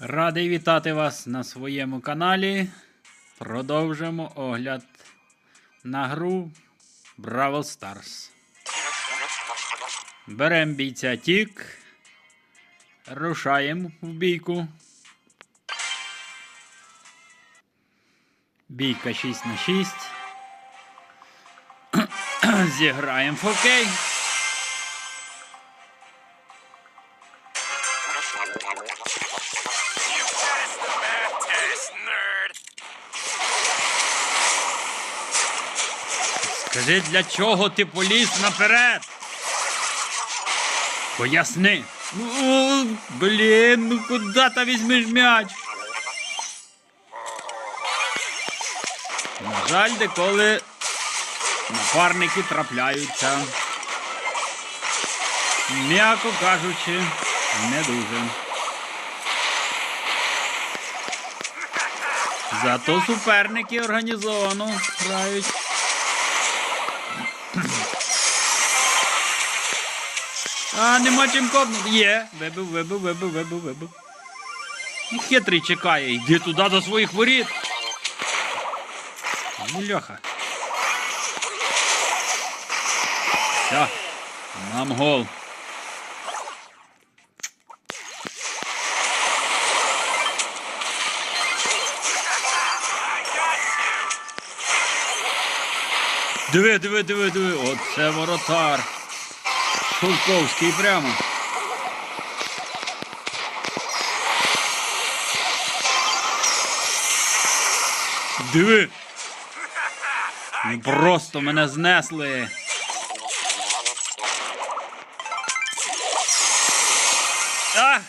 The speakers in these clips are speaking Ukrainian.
Радий вітати вас на своєму каналі. Продовжимо огляд на гру Бравл Stars. Беремо бійця Тік. Рушаємо в бійку. Бійка 6 на 6. Зіграємо в хокей. Скажи, для чого ти поліз наперед? Поясни. Ну, блін, ну куди ти візьмеш м'яч? На жаль, деколи напарники трапляються. М'яко кажучи, не дуже. Зато суперники організовано грають. А, нема чим копнути. Є. Вибив, вибив, вибив, вибив, вибив. Ну, Хитрий чекає, йди туди до своїх воріт. Ну, Льоха. Все. Нам гол. Диви, диви, диви, диви. Оце воротар. Шовковський прямо. Диви. Ну, Просто мене знесли. А!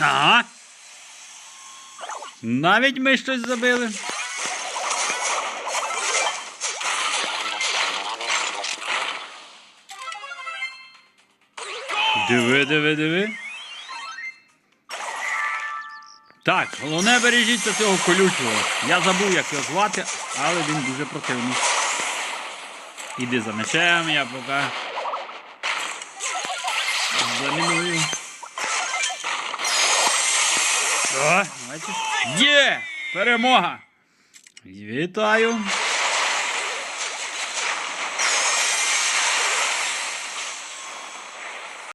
Ага. Навіть ми щось забили. Диви, диви, диви. Так, головне бережіться цього колючого. Я забув, як його звати, але він дуже противний. Іди за мечем, я поки. Заміную. О? Є! Перемога! Вітаю!